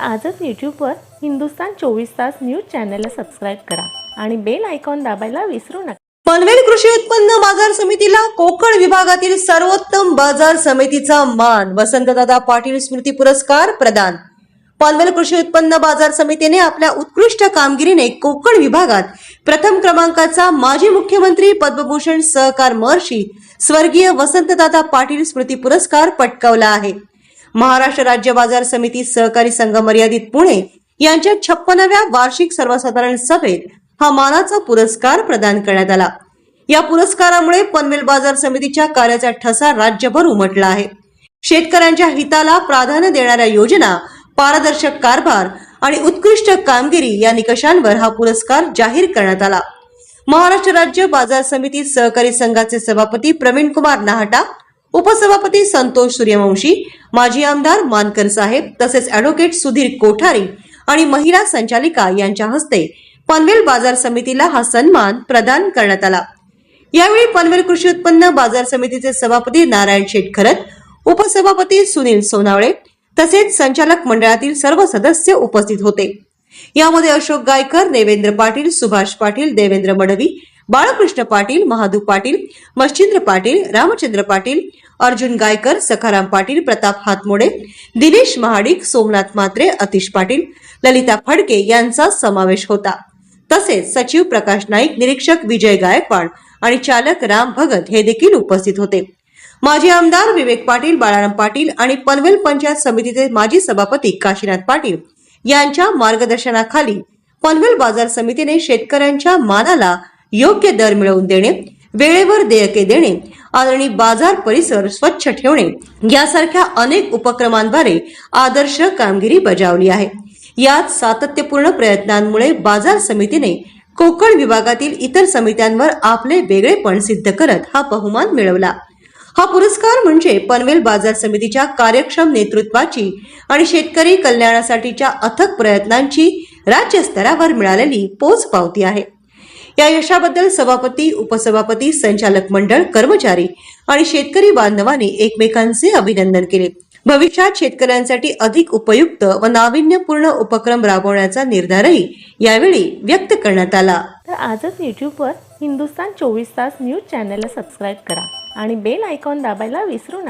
आजच यूट्यूबवर हिंदुस्तान चोवीस तास न्यूज चॅनलला सबस्क्राईब करा आणि बेल आयकॉन दाबायला विसरू नका. पनवेल कृषी उत्पन्न बाजार समितीला कोकण विभागातील सर्वोत्तम बाजार समितीचा मान वसंतदादा पाटील स्मृती पुरस्कार प्रदान. पनवेल कृषी उत्पन्न बाजार समितीने आपल्या उत्कृष्ट कामगिरीने कोकण विभागात प्रथम क्रमांकाचा माजी मुख्यमंत्री पद्मभूषण सहकार महर्षी स्वर्गीय वसंतदादा पाटील स्मृती पुरस्कार पटकावला आहे. महाराष्ट्र राज्य बाजार समिती सहकारी संघ मर्यादित पुणे यांच्या छप्पनाव्या वार्षिक सर्वसाधारण सभेत हा मानाचा पुरस्कार प्रदान करण्यात आला. या पुरस्कारामुळे पनवेल बाजार समितीच्या कार्याचा ठसा राज्यभर उमटला आहे. शेतकऱ्यांच्या हिताला प्राधान्य देणाऱ्या योजना पारदर्शक कारभार आणि उत्कृष्ट कामगिरी या निकषांवर हा पुरस्कार जाहीर करण्यात आला. महाराष्ट्र राज्य बाजार समिती सहकारी संघाचे सभापती प्रवीण कुमार नाहटा उपसभापती संतोष सूर्यवंशी माजी आमदार मानकर साहेब तसेच अॅडव्होकेट सुधीर कोठारी आणि महिला संचालिका यांच्या हस्ते पनवेल बाजार समितीला हा सन्मान प्रदान करण्यात आला. यावेळी पनवेल कृषी उत्पन्न बाजार समितीचे सभापती नारायण शेटखरत उपसभापती सुनील सोनावळे तसेच संचालक मंडळातील सर्व सदस्य उपस्थित होते. यामध्ये अशोक गायकर देवेंद्र पाटील सुभाष पाटील देवेंद्र मडवी बाळकृष्ण पाटील महादू पाटील मच्छिंद्र पाटील रामचंद्र पाटील अर्जुन गायकर सखाराम पाटील प्रताप हातमोडे दिनेश महाडिक सोमनाथ मात्रे अतिश पाटील ललिता फडके यांचा समावेश होता. तसेच सचिव प्रकाश नाईक निरीक्षक विजय गायकवाड आणि चालक राम भगत हे देखील उपस्थित होते. माजी आमदार विवेक पाटील बाळाराम पाटील आणि पनवेल पंचायत समितीचे माजी सभापती काशीनाथ पाटील यांच्या मार्गदर्शनाखाली पनवेल बाजार समितीने शेतकऱ्यांच्या मानाला योग्य दर मिळवून देणे वेळेवर देयके देणे आणि बाजार परिसर स्वच्छ ठेवणे यासारख्या अनेक उपक्रमांद्वारे आदर्श कामगिरी बजावली आहे. यात सातत्यपूर्ण प्रयत्नांमुळे बाजार समितीने कोकण विभागातील इतर समित्यांवर आपले वेगळेपण सिद्ध करत हा बहुमान मिळवला. हा पुरस्कार म्हणजे पनवेल बाजार समितीच्या कार्यक्षम नेतृत्वाची आणि शेतकरी कल्याणासाठीच्या अथक प्रयत्नांची राज्यस्तरावर मिळालेली पोच पावती आहे. या यशाबद्दल सभापती उपसभापती संचालक मंडळ कर्मचारी आणि शेतकरी बांधवांनी एकमेकांचे अभिनंदन केले. भविष्यात शेतकऱ्यांसाठी अधिक उपयुक्त व नाविन्यपूर्ण उपक्रम राबवण्याचा निर्धारही यावेळी व्यक्त करण्यात आला. तर आजच यूट्यूबवर हिंदुस्तान चोवीस तास न्यूज चॅनलला सबस्क्राईब करा आणि बेल आयकॉन दाबायला विसरू नका.